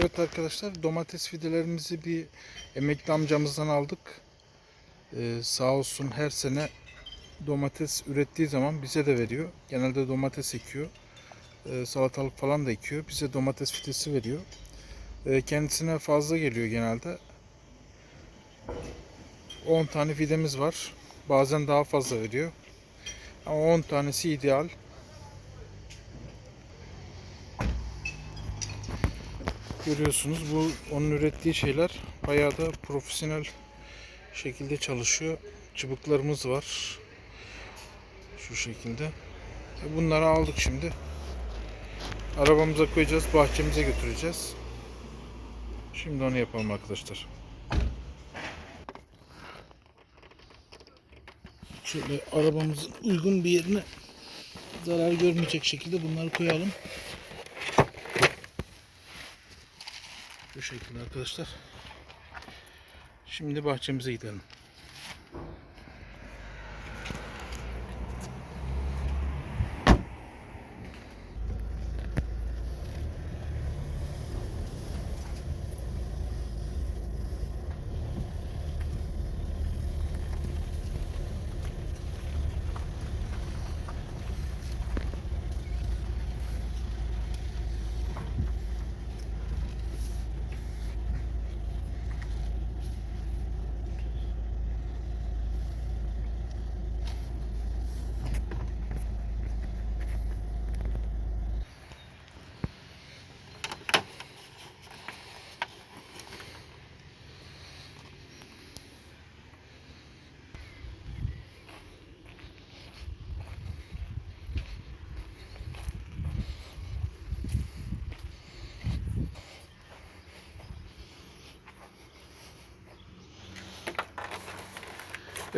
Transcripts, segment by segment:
Evet arkadaşlar domates fidelerimizi bir emekli amcamızdan aldık. Ee, sağ olsun her sene domates ürettiği zaman bize de veriyor. Genelde domates ekiyor. Ee, salatalık falan da ekiyor. Bize domates fidesi veriyor. Ee, kendisine fazla geliyor genelde. 10 tane fidemiz var. Bazen daha fazla veriyor. Ama 10 tanesi ideal. Görüyorsunuz bu onun ürettiği şeyler bayağı da profesyonel şekilde çalışıyor. Çubuklarımız var. Şu şekilde. E, Bunları aldık şimdi. Arabamıza koyacağız, bahçemize götüreceğiz. Şimdi onu yapalım arkadaşlar. Şöyle arabamızın uygun bir yerine zarar görmeyecek şekilde bunları koyalım. Bu şekilde arkadaşlar. Şimdi bahçemize gidelim.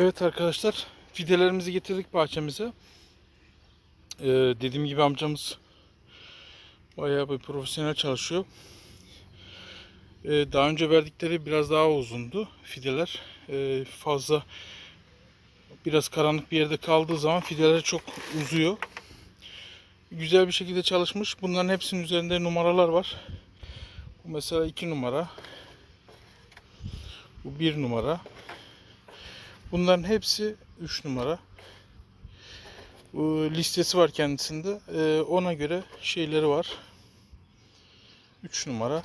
Evet arkadaşlar fidelerimizi getirdik bahçemize. Ee, dediğim gibi amcamız bayağı bir profesyonel çalışıyor. Ee, daha önce verdikleri biraz daha uzundu fideler. Ee, fazla biraz karanlık bir yerde kaldığı zaman fideler çok uzuyor. Güzel bir şekilde çalışmış. Bunların hepsinin üzerinde numaralar var. Bu mesela 2 numara. Bu 1 numara. Bunların hepsi 3 numara. Listesi var kendisinde. Ee, ona göre şeyleri var. 3 numara.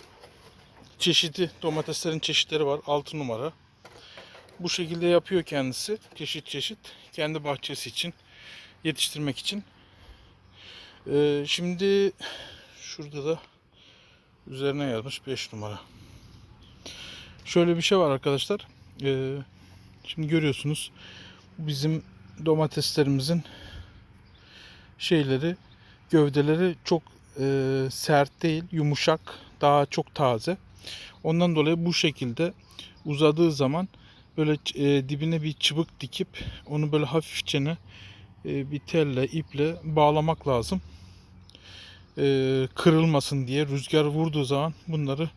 Çeşidi domateslerin çeşitleri var. 6 numara. Bu şekilde yapıyor kendisi. Çeşit çeşit. Kendi bahçesi için. Yetiştirmek için. Ee, şimdi şurada da üzerine yazmış 5 numara. Şöyle bir şey var arkadaşlar. Ee, Şimdi görüyorsunuz bizim domateslerimizin şeyleri gövdeleri çok e, sert değil yumuşak daha çok taze. Ondan dolayı bu şekilde uzadığı zaman böyle e, dibine bir çıbık dikip onu böyle hafifçene e, bir telle iple bağlamak lazım. E, kırılmasın diye rüzgar vurduğu zaman bunları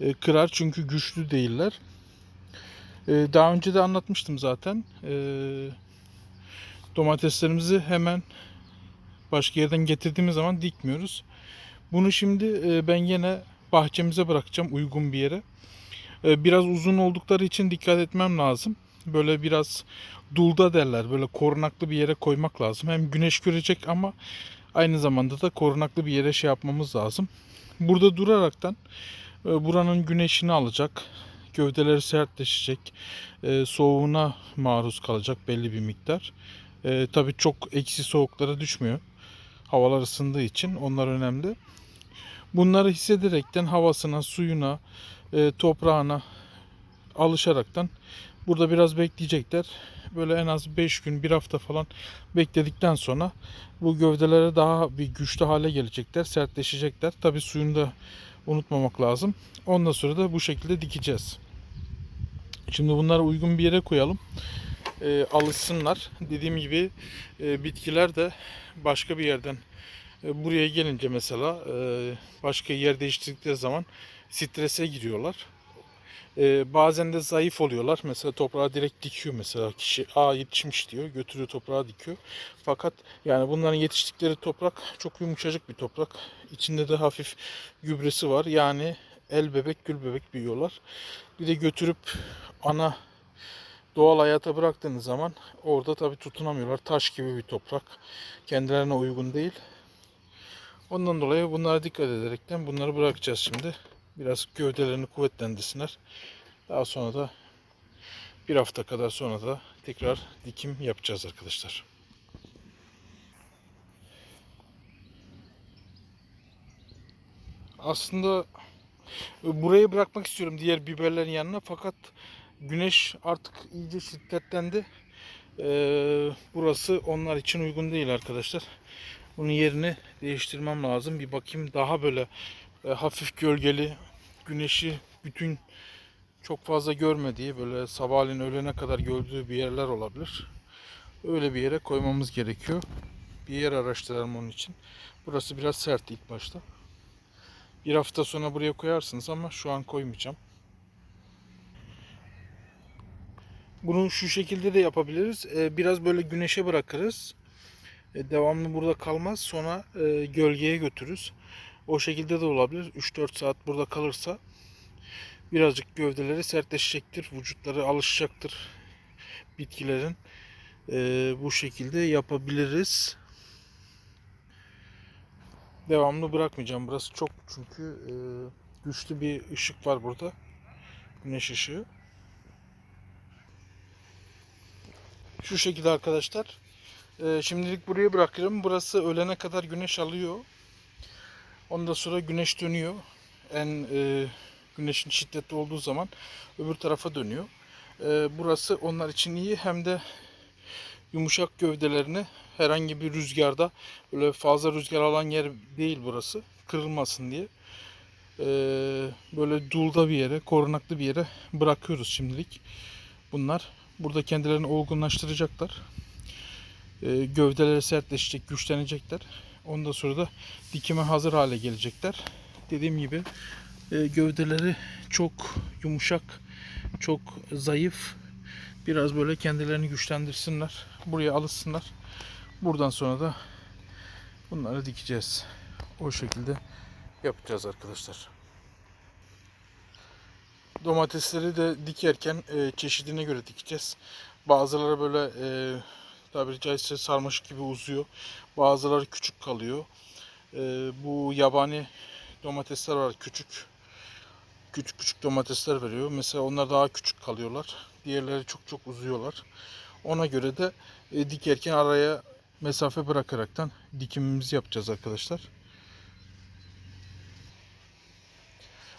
e, kırar çünkü güçlü değiller. Ee, daha önce de anlatmıştım zaten. Ee, domateslerimizi hemen başka yerden getirdiğimiz zaman dikmiyoruz. Bunu şimdi e, ben yine bahçemize bırakacağım uygun bir yere. Ee, biraz uzun oldukları için dikkat etmem lazım. Böyle biraz dulda derler. Böyle korunaklı bir yere koymak lazım. Hem güneş görecek ama aynı zamanda da korunaklı bir yere şey yapmamız lazım. Burada duraraktan e, buranın güneşini alacak gövdeleri sertleşecek, e, soğuğuna maruz kalacak belli bir miktar. E, Tabi çok eksi soğuklara düşmüyor. Havalar ısındığı için onlar önemli. Bunları hissederekten havasına, suyuna, e, toprağına alışaraktan burada biraz bekleyecekler. Böyle en az 5 gün, 1 hafta falan bekledikten sonra bu gövdelere daha bir güçlü hale gelecekler, sertleşecekler. Tabi suyunu da unutmamak lazım. Ondan sonra da bu şekilde dikeceğiz. Şimdi bunları uygun bir yere koyalım. E, alışsınlar. Dediğim gibi e, bitkiler de başka bir yerden e, buraya gelince mesela e, başka yer değiştirdikleri zaman strese giriyorlar. E, bazen de zayıf oluyorlar. Mesela toprağa direkt dikiyor mesela kişi. Aa yetişmiş diyor. Götürüyor toprağa dikiyor. Fakat yani bunların yetiştikleri toprak çok yumuşacık bir toprak. İçinde de hafif gübresi var. Yani el bebek gül bebek büyüyorlar. Bir de götürüp ana doğal hayata bıraktığınız zaman orada tabi tutunamıyorlar. Taş gibi bir toprak. Kendilerine uygun değil. Ondan dolayı bunlara dikkat ederekten bunları bırakacağız şimdi. Biraz gövdelerini kuvvetlendirsinler. Daha sonra da bir hafta kadar sonra da tekrar dikim yapacağız arkadaşlar. Aslında burayı bırakmak istiyorum diğer biberlerin yanına fakat güneş artık iyice şiddetlendi. Ee, burası onlar için uygun değil arkadaşlar. Bunun yerini değiştirmem lazım. Bir bakayım daha böyle e, hafif gölgeli güneşi bütün çok fazla görmediği böyle sabahleyin öğlene kadar gördüğü bir yerler olabilir. Öyle bir yere koymamız gerekiyor. Bir yer araştıralım onun için. Burası biraz sert ilk başta. Bir hafta sonra buraya koyarsınız ama şu an koymayacağım. Bunu şu şekilde de yapabiliriz. Ee, Biraz böyle güneşe bırakırız. E, Devamlı burada kalmaz. Sonra e, gölgeye götürürüz. O şekilde de olabilir. 3-4 saat burada kalırsa birazcık gövdeleri sertleşecektir. Vücutları alışacaktır bitkilerin. E, bu şekilde yapabiliriz. Devamlı bırakmayacağım. Burası çok çünkü e, güçlü bir ışık var burada. Güneş ışığı. Şu şekilde arkadaşlar. E, şimdilik buraya bırakıyorum. Burası öğlene kadar güneş alıyor. Ondan sonra güneş dönüyor. En e, güneşin şiddetli olduğu zaman öbür tarafa dönüyor. E, burası onlar için iyi. Hem de yumuşak gövdelerini herhangi bir rüzgarda böyle fazla rüzgar alan yer değil burası. Kırılmasın diye. E, böyle dulda bir yere, korunaklı bir yere bırakıyoruz şimdilik. Bunlar burada kendilerini olgunlaştıracaklar. E, gövdeleri sertleşecek, güçlenecekler. Ondan sonra da dikime hazır hale gelecekler. Dediğim gibi e, gövdeleri çok yumuşak, çok zayıf. Biraz böyle kendilerini güçlendirsinler. Buraya alışsınlar. Buradan sonra da bunları dikeceğiz. O şekilde yapacağız arkadaşlar. Domatesleri de dikerken e, çeşidine göre dikeceğiz. Bazıları böyle e, tabiri caizse sarmaşık gibi uzuyor. Bazıları küçük kalıyor. E, bu yabani domatesler var küçük. Küçük küçük domatesler veriyor. Mesela onlar daha küçük kalıyorlar. Diğerleri çok çok uzuyorlar. Ona göre de e, dikerken araya mesafe bırakaraktan dikimimizi yapacağız arkadaşlar.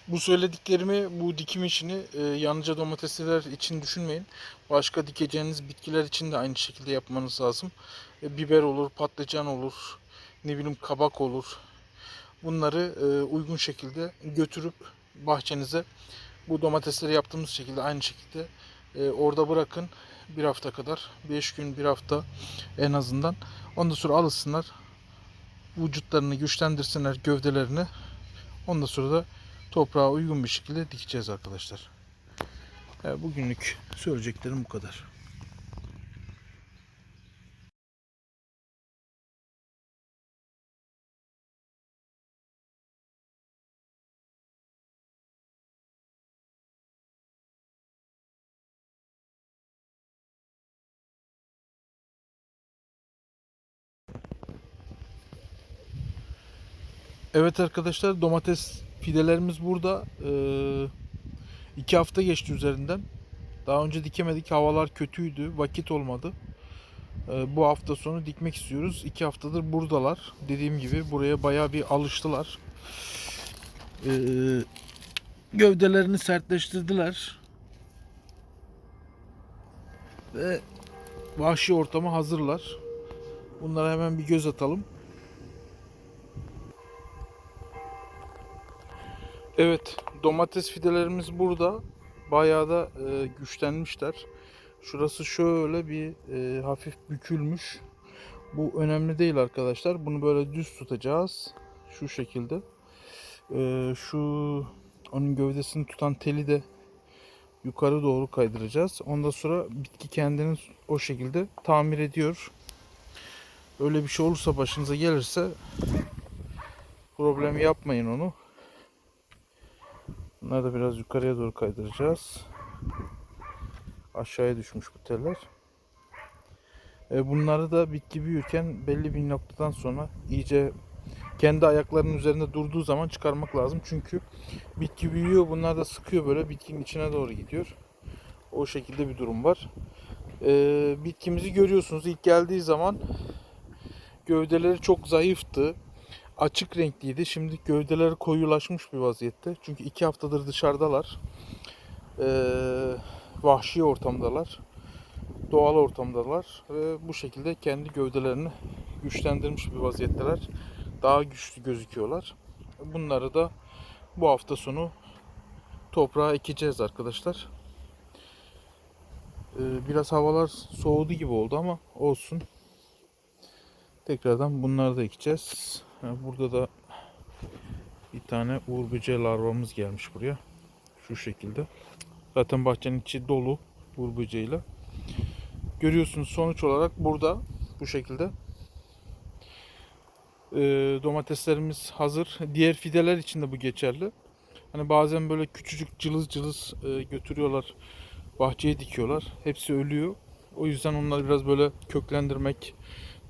Bu söylediklerimi bu dikim işini e, yalnızca domatesler için düşünmeyin. Başka dikeceğiniz bitkiler için de aynı şekilde yapmanız lazım. E, biber olur, patlıcan olur, ne bileyim kabak olur. Bunları e, uygun şekilde götürüp bahçenize bu domatesleri yaptığımız şekilde aynı şekilde e, orada bırakın bir hafta kadar. 5 gün bir hafta en azından. Ondan sonra alışsınlar. Vücutlarını güçlendirsinler gövdelerini. Ondan sonra da toprağa uygun bir şekilde dikeceğiz arkadaşlar. E, bugünlük söyleyeceklerim bu kadar. Evet arkadaşlar domates fidelerimiz burada. Ee, iki hafta geçti üzerinden. Daha önce dikemedik. Havalar kötüydü. Vakit olmadı. Ee, bu hafta sonu dikmek istiyoruz. İki haftadır buradalar. Dediğim gibi buraya baya bir alıştılar. Ee, gövdelerini sertleştirdiler. Ve vahşi ortama hazırlar. Bunlara hemen bir göz atalım. Evet, domates fidelerimiz burada. Bayağı da e, güçlenmişler. Şurası şöyle bir e, hafif bükülmüş. Bu önemli değil arkadaşlar. Bunu böyle düz tutacağız. Şu şekilde. E, şu onun gövdesini tutan teli de yukarı doğru kaydıracağız. Ondan sonra bitki kendini o şekilde tamir ediyor. Öyle bir şey olursa başınıza gelirse problem yapmayın onu. Bunları da biraz yukarıya doğru kaydıracağız. Aşağıya düşmüş bu teller. E, bunları da bitki büyürken belli bir noktadan sonra iyice kendi ayaklarının üzerinde durduğu zaman çıkarmak lazım. Çünkü bitki büyüyor bunlar da sıkıyor böyle bitkinin içine doğru gidiyor. O şekilde bir durum var. E, bitkimizi görüyorsunuz ilk geldiği zaman gövdeleri çok zayıftı. Açık renkliydi. Şimdi gövdeleri koyulaşmış bir vaziyette. Çünkü iki haftadır dışarıdalar. Ee, vahşi ortamdalar. Doğal ortamdalar. Ve bu şekilde kendi gövdelerini güçlendirmiş bir vaziyetteler. Daha güçlü gözüküyorlar. Bunları da bu hafta sonu toprağa ekeceğiz arkadaşlar. Ee, biraz havalar soğudu gibi oldu ama olsun. Tekrardan bunları da ekeceğiz. Burada da bir tane uğur böceği larvamız gelmiş buraya. Şu şekilde. Zaten bahçenin içi dolu uğur böceğiyle. Görüyorsunuz sonuç olarak burada bu şekilde Ee, domateslerimiz hazır. Diğer fideler için de bu geçerli. Hani bazen böyle küçücük cılız cılız e, götürüyorlar. Bahçeye dikiyorlar. Hepsi ölüyor. O yüzden onları biraz böyle köklendirmek,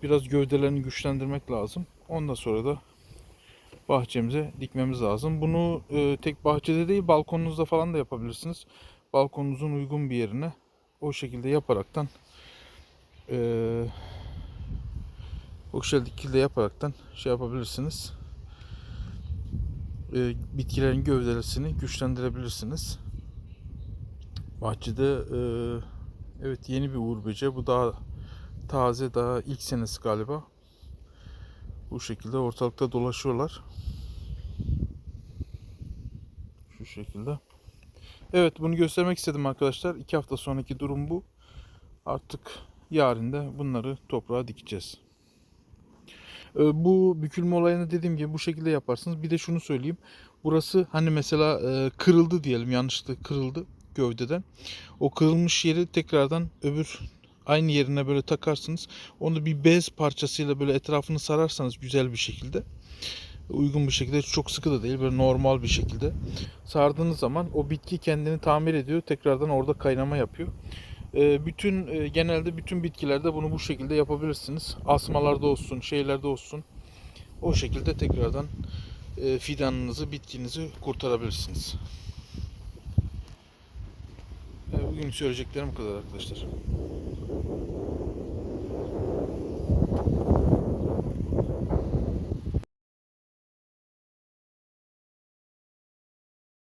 biraz gövdelerini güçlendirmek lazım. Ondan sonra da bahçemize dikmemiz lazım. Bunu e, tek bahçede değil balkonunuzda falan da yapabilirsiniz. Balkonunuzun uygun bir yerine o şekilde yaparaktan e, o şekilde yaparaktan şey yapabilirsiniz. E, bitkilerin gövdesini güçlendirebilirsiniz. Bahçede e, evet yeni bir uğur böceği. Bu daha taze daha ilk senesi galiba. Bu şekilde ortalıkta dolaşıyorlar. Şu şekilde. Evet bunu göstermek istedim arkadaşlar. İki hafta sonraki durum bu. Artık yarın da bunları toprağa dikeceğiz. Ee, Bu bükülme olayını dediğim gibi bu şekilde yaparsınız. Bir de şunu söyleyeyim. Burası hani mesela e, kırıldı diyelim yanlışlıkla kırıldı gövdeden. O kırılmış yeri tekrardan öbür aynı yerine böyle takarsınız. Onu bir bez parçasıyla böyle etrafını sararsanız güzel bir şekilde uygun bir şekilde çok sıkı da değil böyle normal bir şekilde sardığınız zaman o bitki kendini tamir ediyor. Tekrardan orada kaynama yapıyor. Ee, bütün e, genelde bütün bitkilerde bunu bu şekilde yapabilirsiniz. Asmalarda olsun, şeylerde olsun. O şekilde tekrardan e, fidanınızı, bitkinizi kurtarabilirsiniz. Bugün söyleyeceklerim bu kadar arkadaşlar.